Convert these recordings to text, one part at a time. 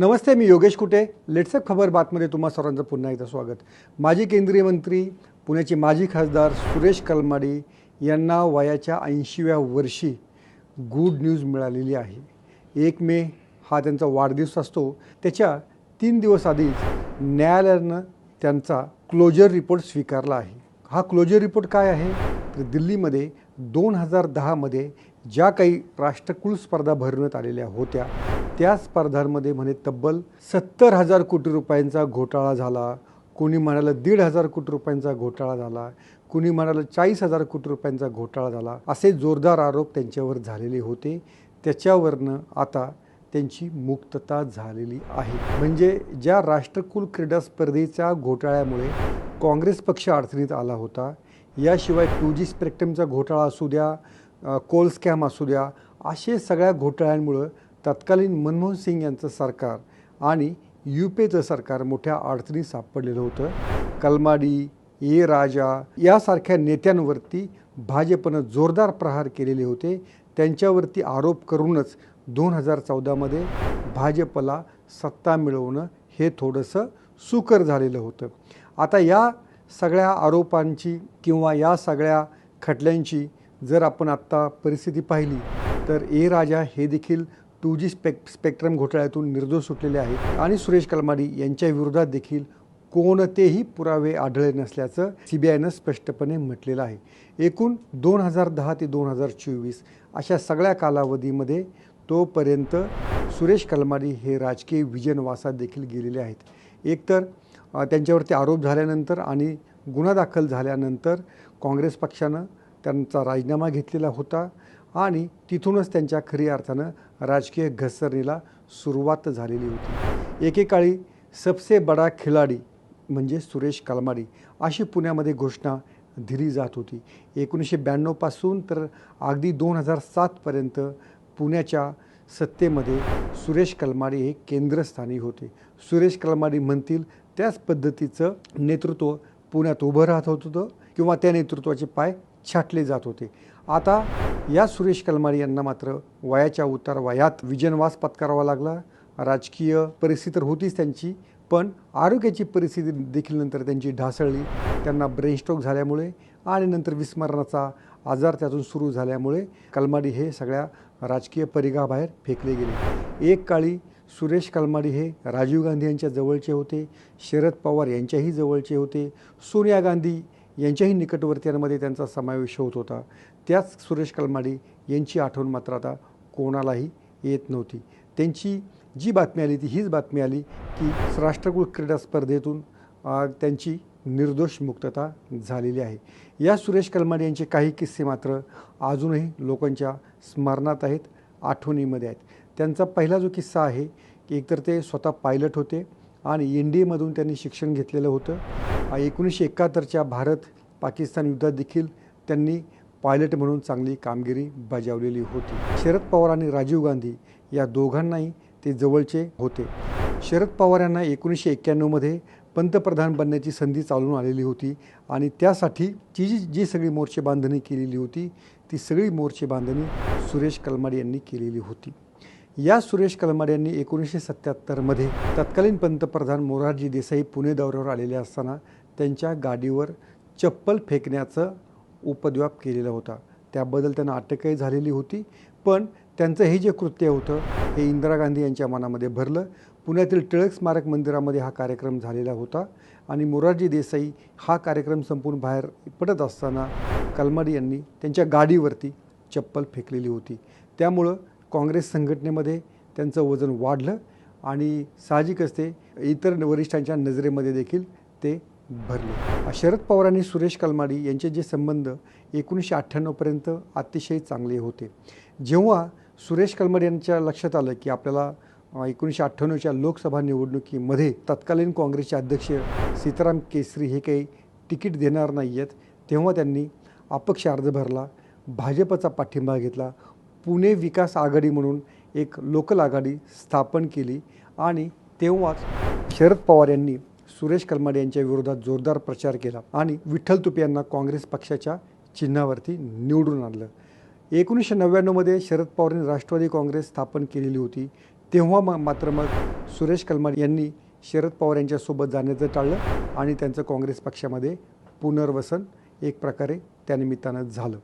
नमस्ते मी योगेश कुटे. लेट्सअप खबर बातमध्ये तुम्हा सर्वांचं पुन्हा एकदा स्वागत. माजी केंद्रीय मंत्री पुण्याचे माजी खासदार सुरेश कलमाडी यांना वयाच्या ऐंशीव्या वर्षी गुड न्यूज मिळालेली आहे. एक मे हा त्यांचा वाढदिवस असतो. त्याच्या तीन दिवस आधीच न्यायालयानं त्यांचा क्लोजर रिपोर्ट स्वीकारला आहे. हा क्लोजर रिपोर्ट काय आहे? तर दिल्लीमध्ये दोन हजार दहामध्ये ज्या काही राष्ट्रकुल स्पर्धा भरवण्यात आलेल्या होत्या त्या स्पर्धांमध्ये म्हणे तब्बल सत्तर हजार कोटी रुपयांचा घोटाळा झाला. कोणी म्हणाला दीड हजार कोटी रुपयांचा घोटाळा झाला. कुणी म्हणाला चाळीस हजार कोटी रुपयांचा घोटाळा झाला. असे जोरदार आरोप त्यांच्यावर झालेले होते. त्याच्यावरनं आता त्यांची मुक्तता झालेली आहे. म्हणजे ज्या राष्ट्रकुल क्रीडा स्पर्धेच्या घोटाळ्यामुळे काँग्रेस पक्ष अडचणीत आला होता याशिवाय टू जी स्पेक्ट्रमचा घोटाळा असू द्या कोल स्कॅम असू द्या असे सगळ्या घोटाळ्यांमुळं तत्कालीन मनमोहन सिंग यांचं सरकार आणि युपेचं सरकार मोठ्या अडचणीत सापडलेलं होतं. कलमाडी ए राजा यासारख्या नेत्यांवरती भाजपनं जोरदार प्रहार केलेले होते. त्यांच्यावरती आरोप करूनच दोन हजार चौदामध्ये भाजपला सत्ता मिळवणं हे थोडंसं सुकर झालेलं होतं. आता या सगळ्या आरोपांची किंवा या सगळ्या खटल्यांची जर आपण आत्ता परिस्थिती पाहिली तर ए राजा हे देखील टू जी स्पेक स्पेक्ट्रम घोटाळ्यातून निर्दोष सुटलेले आहेत. आणि सुरेश कलमाडी यांच्या विरोधात देखील कोणतेही पुरावे आढळले नसल्याचं सी बी आयनं स्पष्टपणे म्हटलेलं आहे. एकूण दोन हजार दहा ते दोन हजार चोवीस अशा सगळ्या कालावधीमध्ये तोपर्यंत सुरेश कलमाडी हे राजकीय विजनवासात देखील गेलेले आहेत. एकतर त्यांच्यावरती आरोप झाल्यानंतर आणि गुन्हा दाखल झाल्यानंतर काँग्रेस पक्षानं त्यांचा राजीनामा घेतलेला होता आणि तिथूनच त्यांच्या खरी अर्थानं राजकीय घसरणीला सुरुवात झालेली होती. एकेकाळी सबसे बडा खिलाडी म्हणजे सुरेश कलमाडी अशी पुण्यामध्ये घोषणा दिली जात होती. एकोणीसशे ब्याण्णवपासून तर अगदी दोन हजार सातपर्यंत पुण्याच्या सत्तेमध्ये सुरेश कलमाडी हे केंद्रस्थानी होते. सुरेश कलमाडी म्हणतील त्याच पद्धतीचं नेतृत्व पुण्यात उभं राहत होतं किंवा त्या नेतृत्वाचे पाय छाटले जात होते. आता या सुरेश कलमाडी यांना मात्र वयाच्या उतार वयात विजनवास पत्करावा लागला. राजकीय परिस्थिती तर होतीच त्यांची पण आरोग्याची परिस्थिती देखील नंतर त्यांची ढासळली. त्यांना ब्रेनस्ट्रोक झाल्यामुळे आणि नंतर विस्मरणाचा आजार त्यातून सुरू झाल्यामुळे कलमाडी हे सगळ्या राजकीय परिघाबाहेर फेकले गेले. एक काळी सुरेश कलमाडी हे राजीव गांधी यांच्या जवळचे होते शरद पवार यांच्याही जवळचे होते सोनिया गांधी यांच्याही निकटवर्तीयांमध्ये त्यांचा समावेश होत होता. त्याच सुरेश कलमाडी यांची आठवण मात्र आता कोणालाही येत नव्हती. त्यांची जी बातमी आली ती हीच बातमी आली की राष्ट्रकुल क्रीडा स्पर्धेतून त्यांची निर्दोष मुक्तता झालेली आहे. या सुरेश कलमाडी यांचे काही किस्से मात्र अजूनही लोकांच्या स्मरणात आहेत आठवणीमध्ये आहेत. त्यांचा पहिला जो किस्सा आहे की एकतर ते स्वतः पायलट होते आणि एन डी एमधून त्यांनी शिक्षण घेतलेलं होतं. एकोणीसशे एकाहत्तरच्या भारत पाकिस्तान युद्धात देखील त्यांनी पायलट म्हणून चांगली कामगिरी बजावलेली होती. शरद पवार आणि राजीव गांधी या दोघांनाही ते जवळचे होते. शरद पवार यांना एकोणीसशे एक्क्याण्णवमध्ये पंतप्रधान बनण्याची संधी चालून आलेली होती आणि त्यासाठी जी जी जी सगळी मोर्चे बांधणी केलेली होती ती सगळी मोर्चे बांधणी सुरेश कलमाड यांनी केलेली होती. या सुरेश कलमाड यांनी एकोणीसशे सत्त्याहत्तरमध्ये तत्कालीन पंतप्रधान मोरारजी देसाई पुणे दौऱ्यावर आलेले असताना त्यांच्या गाडीवर चप्पल फेकण्याचं उपद्व्याप केलेला होता. त्याबद्दल त्यांना अटकही झालेली होती पण त्यांचं हे जे कृत्य होतं हे इंदिरा गांधी यांच्या मनामध्ये भरलं. पुण्यातील टिळक स्मारक मंदिरामध्ये हा कार्यक्रम झालेला होता आणि मोरारजी देसाई हा कार्यक्रम संपून बाहेर पडत असताना कलमाडी यांनी त्यांच्या गाडीवरती चप्पल फेकलेली होती. त्यामुळं काँग्रेस संघटनेमध्ये त्यांचं वजन वाढलं आणि साहजिकच ते इतर वरिष्ठांच्या नजरेमध्ये देखील ते भरले. शरद पवार आणि सुरेश कलमाडी यांचे जे संबंध एकोणीसशे अठ्ठ्याण्णवपर्यंत अतिशय चांगले होते. जेव्हा सुरेश कलमाडी यांच्या लक्षात आलं की आपल्याला एकोणीसशे अठ्ठ्याण्णवच्या लोकसभा निवडणुकीमध्ये तत्कालीन काँग्रेसचे अध्यक्ष सीताराम केसरी हे काही तिकीट देणार नाही आहेत तेव्हा त्यांनी अपक्ष अर्ज भरला भाजपचा पाठिंबा घेतला पुणे विकास आघाडी म्हणून एक लोकल आघाडी स्थापन केली आणि तेव्हाच शरद पवार यांनी सुरेश कलमाड यांच्या विरोधात जोरदार प्रचार केला आणि विठ्ठल तुपे यांना काँग्रेस पक्षाच्या चिन्हावरती निवडून आणलं. एकोणीसशे नव्याण्णवमध्ये शरद पवारांनी राष्ट्रवादी काँग्रेस स्थापन केलेली होती. तेव्हा मग मात्र मग सुरेश कलमाड यांनी शरद पवार यांच्यासोबत जाण्याचं टाळलं आणि त्यांचं काँग्रेस पक्षामध्ये पुनर्वसन एक प्रकारे त्यानिमित्तानं झालं.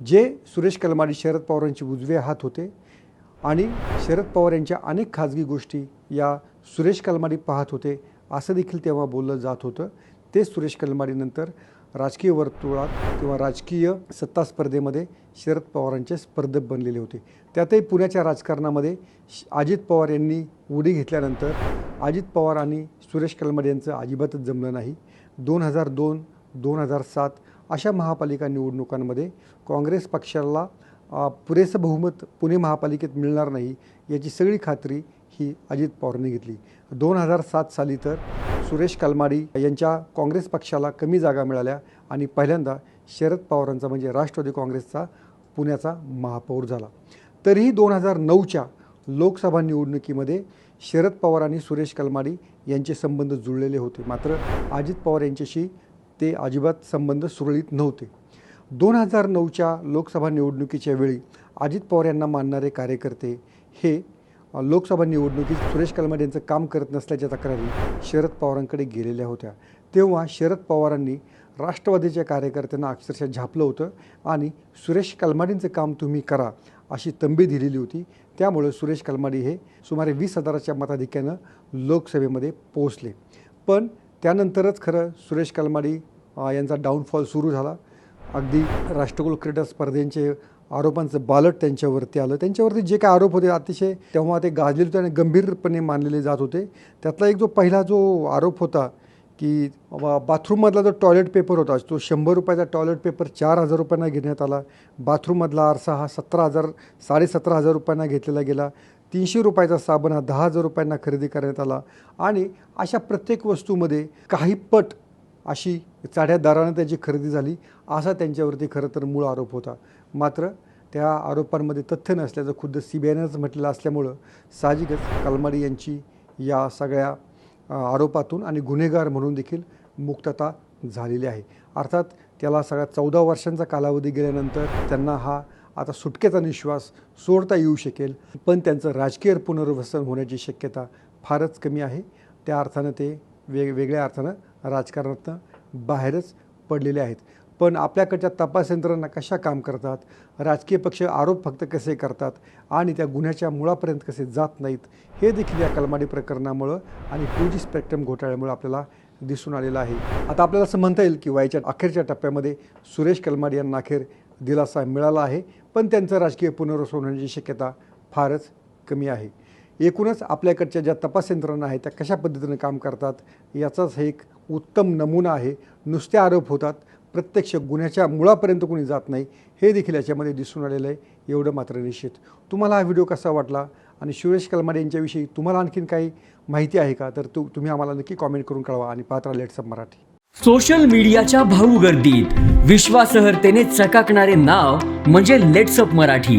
जे सुरेश कलमाडी शरद पवारांचे उजवे हात होते आणि शरद पवार यांच्या अनेक खाजगी गोष्टी या सुरेश कलमाडी पाहत होते असं देखील तेव्हा बोललं जात होतं. तेच सुरेश कलमाडीनंतर राजकीय वर्तुळात किंवा राजकीय सत्ता स्पर्धेमध्ये शरद पवारांचे स्पर्धक बनलेले होते. त्यातही पुण्याच्या राजकारणामध्ये श- अजित पवार यांनी उडी घेतल्यानंतर अजित पवार आणि सुरेश कलमाडी यांचं अजिबातच जमलं नाही. दोन हजार दोन दोन हजार सात अशा महापालिका निवडणुकांमध्ये काँग्रेस पक्षाला पुरेसं बहुमत पुणे महापालिकेत मिळणार नाही याची सगळी खात्री ही अजित पवारांनी घेतली. दोन हजार सात साली तर सुरेश कलमाडी यांच्या काँग्रेस पक्षाला कमी जागा मिळाल्या आणि पहिल्यांदा शरद पवारांचा म्हणजे राष्ट्रवादी काँग्रेसचा पुण्याचा महापौर झाला. तरीही दोन हजार नऊच्या लोकसभा निवडणुकीमध्ये शरद पवार आणि सुरेश कलमाडी यांचे संबंध जुळलेले होते. मात्र अजित पवार यांच्याशी ते अजिबात संबंध सुरळीत नव्हते. दोन हजार नऊच्या लोकसभा निवडणुकीच्या वेळी अजित पवार यांना मानणारे कार्यकर्ते हे लोकसभा निवडणुकीत सुरेश कलमाडी यांचं काम करत नसल्याच्या तक्रारी शरद पवारांकडे गेलेल्या होत्या. तेव्हा शरद पवारांनी राष्ट्रवादीच्या कार्यकर्त्यांना अक्षरशः झापलं होतं आणि सुरेश कलमाडींचं काम तुम्ही करा अशी तंबी दिलेली होती. त्यामुळं सुरेश कलमाडी हे सुमारे वीस हजाराच्या मताधिक्यानं लोकसभेमध्ये पोहोचले. पण त्यानंतरच खरं सुरेश कलमाडी यांचा डाऊनफॉल सुरू झाला. अगदी राष्ट्रकुल क्रीडा स्पर्धेंचे आरोपांचं बालट त्यांच्यावरती आलं. त्यांच्यावरती जे काय आरोप होते अतिशय तेव्हा ते गाजलेले होते आणि गंभीरपणे मानलेले जात होते. त्यातला एक जो पहिला जो आरोप होता की बा- बाथरूममधला जो टॉयलेट पेपर होता तो शंभर रुपयाचा टॉयलेट पेपर चार हजार रुपयांना घेण्यात आला. बाथरूममधला आरसा हा सतरा हजार साडेसतरा हजार रुपयांना घेतलेला गेला. तीनशे रुपयाचा साबण हा दहा हजार रुपयांना खरेदी करण्यात आला. आणि अशा प्रत्येक वस्तूमध्ये काही पट अशी चाढ्या दरानं त्याची खरेदी झाली. असा त्यांच्यावरती खरं तर मूळ आरोप होता. मात्र त्या आरोपांमध्ये तथ्य नसल्याचं खुद्द सी बी आयनंच म्हटलेलं असल्यामुळं साहजिकच कलमाडी यांची या सगळ्या आरोपातून आणि गुन्हेगार म्हणून देखील मुक्तता झालेली आहे. अर्थात त्याला सगळ्या चौदा वर्षांचा कालावधी गेल्यानंतर त्यांना हा आता सुटकेचा निश्वास सोडता येऊ शकेल. पण त्यांचं राजकीय पुनर्वसन होण्याची शक्यता फारच कमी आहे. त्या अर्थानं ते वेग वेगळ्या अर्थानं राजकारणातनं बाहेरच पडलेले आहेत. पण आपल्याकडच्या तपास यंत्रणा कशा काम करतात? राजकीय पक्ष आरोप फक्त कसे करतात? आणि त्या गुन्ह्याच्या मुळापर्यंत कसे जात नाहीत? हे देखील या कलमाडी प्रकरणामुळं आणि टू जी स्पेक्ट्रम घोटाळ्यामुळं आपल्याला दिसून आलेलं आहे. आता आपल्याला असं म्हणता येईल की वयाच्या अखेरच्या टप्प्यामध्ये सुरेश कलमाडी यांना अखेर दिलासा मिळाला आहे. पण त्यांचं राजकीय पुनर्वसन होण्याची शक्यता फारच कमी आहे. एकूणच आपल्याकडच्या ज्या तपास यंत्रणा आहेत त्या कशा पद्धतीनं काम करतात याचाच हे एक उत्तम नमुना आहे. नुसते आरोप होतात प्रत्यक्ष गुन्ह्याच्या मुळापर्यंत कोणी जात नाही हे देखील याच्यामध्ये दिसून आलेलं आहे. एवढं मात्र निश्चित. तुम्हाला हा व्हिडिओ कसा वाटला? आणि सुरेश कलमाडे यांच्याविषयी तुम्हाला आणखीन काही माहिती आहे का? तर तू तुम्ही आम्हाला नक्की कॉमेंट करून कळवा आणि पात्रा लेट्सअप मराठी. सोशल मीडियाच्या भाऊ गर्दीत विश्वासहर्तेने चकाकणारे नाव म्हणजे लेट्सअप मराठी.